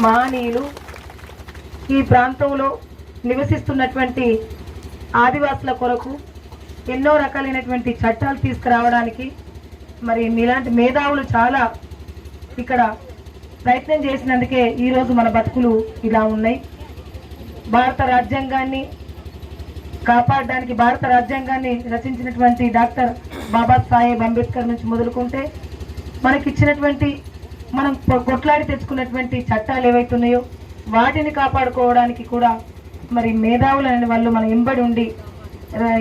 మహనీయులు ఈ ప్రాంతంలో నివసిస్తున్నటువంటి ఆదివాసుల కొరకు ఎన్నో రకాలైనటువంటి చట్టాలు తీసుకురావడానికి మరి మీలాంటి మేధావులు చాలా ఇక్కడ ప్రయత్నం చేసినందుకే ఈరోజు మన బతుకులు ఇలా ఉన్నాయి. భారత రాజ్యాంగాన్ని కాపాడడానికి భారత రాజ్యాంగాన్ని రచించినటువంటి డాక్టర్ బాబాసాహెబ్ అంబేద్కర్ నుంచి మొదలుకుంటే మనకి ఇచ్చినటువంటి మనం కొట్లాడి తెచ్చుకున్నటువంటి చట్టాలు ఏవైతే ఉన్నాయో వాటిని కాపాడుకోవడానికి కూడా మరి మేధావులు అనే వాళ్ళు మన ఎంబడి ఉండి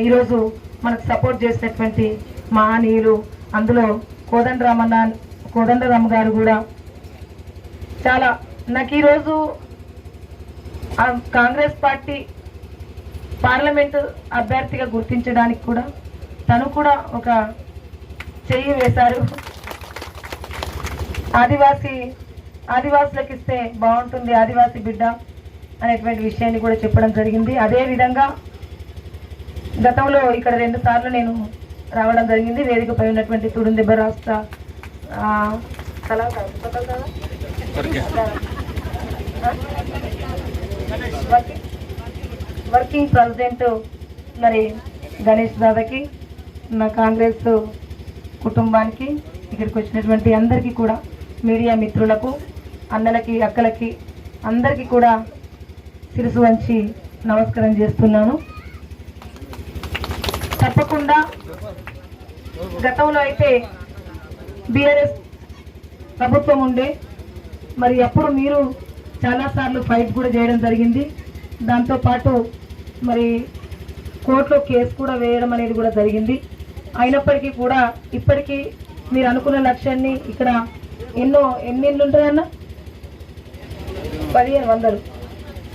ఈరోజు మనకు సపోర్ట్ చేసినటువంటి మహనీయులు అందులో కోదండరామన్న కోదండరామ గారు కూడా చాలా నాకు ఈరోజు కాంగ్రెస్ పార్టీ పార్లమెంటు అభ్యర్థిగా గుర్తించడానికి కూడా తను కూడా ఒక చెయ్యి వేశారు. ఆదివాసీ ఆదివాసులకు ఇస్తే బాగుంటుంది ఆదివాసీ బిడ్డ అనేటువంటి విషయాన్ని కూడా చెప్పడం జరిగింది అదే విధంగా గతంలో ఇక్కడ రెండు సార్లు నేను రావడం జరిగింది వేదికపై ఉన్నటువంటి తుడుందెబ్బ రాష్ట్ర? ఆ? వర్కింగ్ వర్కింగ్ ప్రెసిడెంట్ మరి గణేష్ దాదాకి నా కాంగ్రెస్ కుటుంబానికి ఇక్కడికి వచ్చినటువంటి అందరికీ కూడా మీడియా మిత్రులకు అన్నలకి అక్కలకి అందరికీ కూడా శిరసు వంచి నమస్కారం చేస్తున్నాను. తప్పకుండా గతంలో అయితే బీఆర్ఎస్ ప్రభుత్వం ఉండే మరి అప్పుడు మీరు చాలాసార్లు ఫైట్ కూడా చేయడం జరిగింది. దాంతోపాటు మరి కోర్టులో కేసు కూడా వేయడం అనేది కూడా జరిగింది. అయినప్పటికీ కూడా ఇప్పటికీ మీరు అనుకున్న లక్ష్యాన్ని ఇక్కడ ఎన్నో ఎన్ని ఇళ్ళు ఉంటాయన్న పదిహేను వందలు.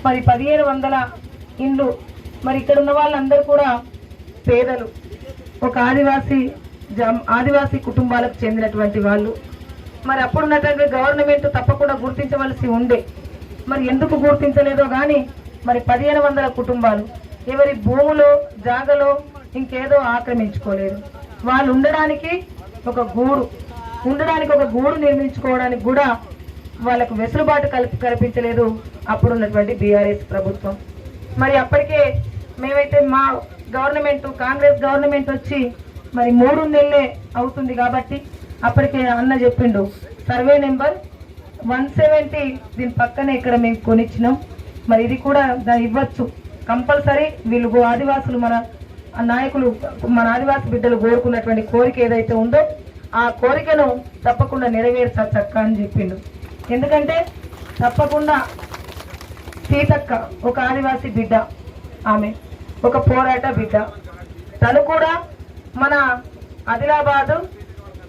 మరి పదిహేను వందల ఇండ్లు మరి ఇక్కడ ఉన్న వాళ్ళందరూ కూడా పేదలు. ఒక ఆదివాసీ జం- ఆదివాసీ కుటుంబాలకు చెందినటువంటి వాళ్ళు. మరి అప్పుడున్నటువంటి గవర్నమెంట్ తప్పకుండా గుర్తించవలసి ఉండే. మరి ఎందుకు గుర్తించలేదో కానీ మరి పదిహేను వందల కుటుంబాలు. ఎవరి భూములో జాగలో ఇంకేదో ఆక్రమించుకోలేదు. వాళ్ళు ఉండడానికి ఒక గూడు. ఉండడానికి ఒక గూడు నిర్మించుకోవడానికి కూడా వాళ్ళకు వెసులుబాటు కల్పి కల్పించలేదు అప్పుడున్నటువంటి బీఆర్ఎస్ ప్రభుత్వం. మరి అప్పటికే మేమైతే మా గవర్నమెంట్ కాంగ్రెస్ గవర్నమెంట్ వచ్చి మరి మూడు నెలలే అవుతుంది కాబట్టి అప్పటికే అన్న చెప్పిండు. సర్వే నెంబర్ వన్ సెవెంటీ దీని పక్కనే ఇక్కడ మేము కొనిచ్చినాం. మరి ఇది కూడా దాన్ని ఇవ్వచ్చు. కంపల్సరీ వీళ్ళు ఆదివాసులు మన నాయకులు మన ఆదివాసి బిడ్డలు కోరుకున్నటువంటి కోరిక ఏదైతే ఉందో ఆ కోరికను తప్పకుండా నెరవేర్చా చక్క అని చెప్పిండు. ఎందుకంటే తప్పకుండా సీతక్క ఒక ఆదివాసి బిడ్డ ఆమె ఒక పోరాట బిడ్డ. తను కూడా మన ఆదిలాబాదు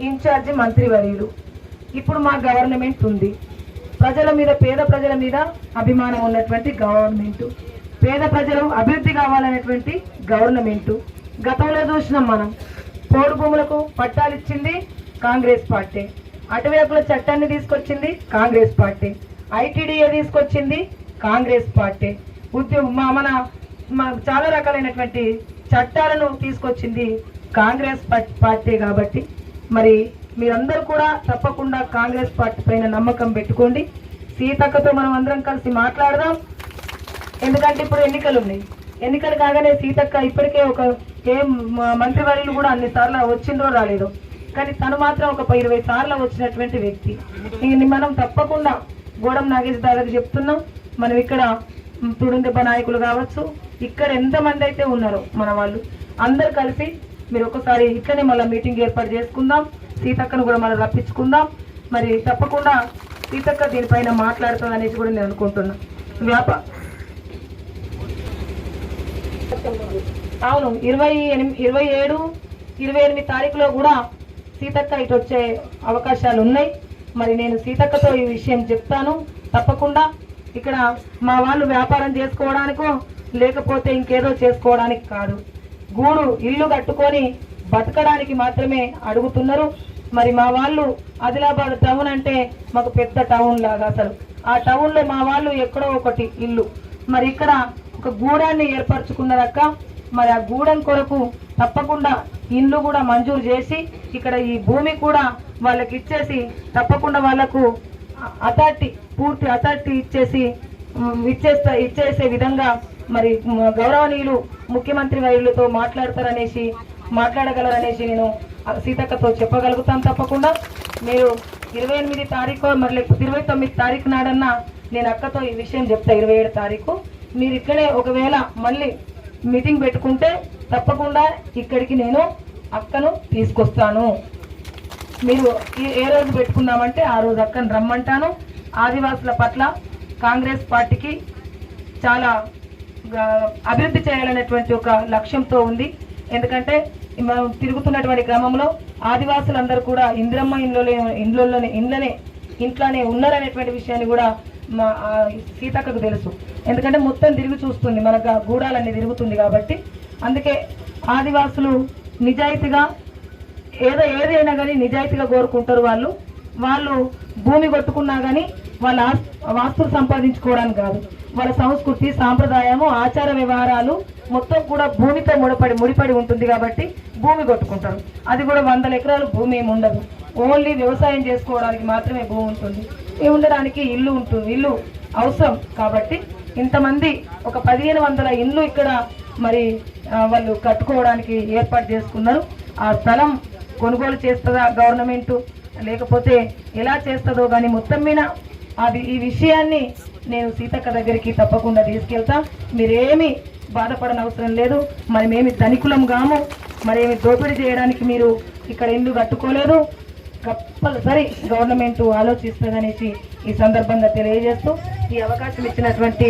ఇన్ఛార్జి మంత్రివర్యులు ఇప్పుడు మా గవర్నమెంట్ ఉంది. ప్రజల మీద పేద ప్రజల మీద అభిమానం ఉన్నటువంటి గవర్నమెంట్. పేద ప్రజలు అభివృద్ధి కావాలనేటువంటి గవర్నమెంట్. గతంలో చూసినాం మనం. పోడు భూములకు పట్టాలు ఇచ్చింది కాంగ్రెస్ పార్టీ. అటువైపుల చట్టాన్ని తీసుకొచ్చింది కాంగ్రెస్ పార్టీ. ఐటీడీఏ తీసుకొచ్చింది కాంగ్రెస్ పార్టీ. ఉద్యోగ మా మన మా చాలా రకాలైనటువంటి చట్టాలను తీసుకొచ్చింది కాంగ్రెస్ పార్టీ కాబట్టి. మరి మీరందరూ కూడా తప్పకుండా కాంగ్రెస్ పార్టీ పైన నమ్మకం పెట్టుకోండి. సీతక్కతో మనం అందరం కలిసి మాట్లాడదాం. ఎందుకంటే ఇప్పుడు ఎన్నికలు ఉన్నాయి. ఎన్నికలు కాగానే సీతక్క ఇప్పటికే ఒక ఏం మ- మంత్రివర్యులు కూడా అన్ని సార్లు వచ్చిందో రాలేదో. కానీ తను మాత్రం ఒక ఇరవై సార్లు వచ్చినటువంటి వ్యక్తి. ఇది మనం తప్పకుండా గోడం నాగేష్ దాదాపు చెప్తున్నాం. మనం ఇక్కడ మ్, తుడుందెబ్బ నాయకులు కావచ్చు ఇక్కడ ఎంతమంది అయితే ఉన్నారో మన వాళ్ళు అందరు కలిసి మీరు ఒకసారి ఇక్కడనే మళ్ళీ మీటింగ్ ఏర్పాటు చేసుకుందాం. సీతక్కను కూడా మనం రప్పించుకుందాం. మరి తప్పకుండా సీతక్క దీనిపైన మాట్లాడుతుంది అనేసి కూడా నేను అనుకుంటున్నాను వ్యాపార అవును ఇరవై ఎనిమిది ఇరవై ఏడు ఇరవై ఎనిమిది తారీఖులో కూడా సీతక్క ఇటు వచ్చే అవకాశాలు ఉన్నాయి. మరి నేను సీతక్కతో ఈ విషయం చెప్తాను. తప్పకుండా ఇక్కడ మా వాళ్ళు వ్యాపారం చేసుకోవడానికో లేకపోతే ఇంకేదో చేసుకోవడానికి కాదు. గూడు ఇల్లు కట్టుకొని బతకడానికి మాత్రమే అడుగుతున్నారు. మరి మా వాళ్ళు ఆదిలాబాద్ టౌన్ అంటే మాకు పెద్ద టౌన్ లాగా అసలు. ఆ టౌన్లో మా వాళ్ళు ఎక్కడో ఒకటి ఇల్లు. మరి ఇక్కడ ఒక గూడాన్ని ఏర్పరచుకున్నారక్క. మరి ఆ గూడెం కొరకు తప్పకుండా ఇండ్లు కూడా మంజూరు చేసి ఇక్కడ ఈ భూమి కూడా వాళ్ళకి ఇచ్చేసి తప్పకుండా వాళ్ళకు అథారిటీ పూర్తి అథారిటీ ఇచ్చేసి ఇచ్చేస్తా ఇచ్చేసే విధంగా మరి గౌరవనీయులు ముఖ్యమంత్రి వర్యులతో మాట్లాడతారనేసి మాట్లాడగలరనేసి నేను సీతక్కతో చెప్పగలుగుతాను తప్పకుండా. మీరు ఇరవై ఎనిమిది తారీఖు మరి లేకపోతే ఇరవై తొమ్మిది తారీఖు నాడన్నా నేను అక్కతో ఈ విషయం చెప్తా ఇరవై ఏడు తారీఖు. మీరు ఇక్కడే ఒకవేళ మళ్ళీ మీటింగ్ పెట్టుకుంటే తప్పకుండా ఇక్కడికి నేను అక్కను తీసుకొస్తాను. మీరు ఈ- ఏ రోజు పెట్టుకుందామంటే ఆ రోజు అక్కను రమ్మంటాను. ఆదివాసుల పట్ల కాంగ్రెస్ పార్టీకి చాలా అభివృద్ధి చేయాలనేటువంటి ఒక లక్ష్యంతో ఉంది. ఎందుకంటే మనం తిరుగుతున్నటువంటి క్రమంలో ఆదివాసులందరూ కూడా ఇంద్రమ్మ ఇండ్లలో ఇండ్లలోనే ఇండ్లనే ఇంట్లోనే ఉన్నారనేటువంటి విషయాన్ని కూడా మా సీతక్కకు తెలుసు. ఎందుకంటే మొత్తం తిరిగి చూస్తుంది. మనకు గూడాలన్నీ తిరుగుతుంది కాబట్టి. అందుకే ఆదివాసులు నిజాయితీగా ఏదో ఏదైనా కానీ నిజాయితీగా కోరుకుంటారు వాళ్ళు. వాళ్ళు భూమి కొట్టుకున్నా కానీ వాళ్ళ వాస్తులు సంపాదించుకోవడానికి కాదు. వాళ్ళ సంస్కృతి సాంప్రదాయము ఆచార వ్యవహారాలు మొత్తం కూడా భూమితో ముడిపడి ముడిపడి ఉంటుంది కాబట్టి భూమి కొట్టుకుంటారు. అది కూడా వందల ఎకరాలు భూమి ఏమి ఉండదు. ఓన్లీ వ్యవసాయం చేసుకోవడానికి మాత్రమే భూమి ఉంటుంది. ఉండడానికి ఇల్లు ఉంటుంది. ఇల్లు అవసరం కాబట్టి ఇంతమంది ఒక పదిహేను వందల ఇల్లు ఇక్కడ మరి వాళ్ళు కట్టుకోవడానికి ఏర్పాటు చేసుకున్నారు. ఆ స్థలం కొనుగోలు చేస్తుందా గవర్నమెంట్? లేకపోతే ఎలా చేస్తుందో కానీ మొత్తం మీద అది ఈ విషయాన్ని నేను సీతక్క దగ్గరికి తప్పకుండా తీసుకెళ్తా. మీరేమి బాధపడని అవసరం లేదు. మనమేమి ధనికులం గాము మరేమి దోపిడీ చేయడానికి మీరు ఇక్కడ ఇల్లు కట్టుకోలేదు. కంపల్సరీ గవర్నమెంట్ ఆలోచిస్తుందనేసి ఈ సందర్భంగా తెలియజేస్తూ ఈ అవకాశం ఇచ్చినటువంటి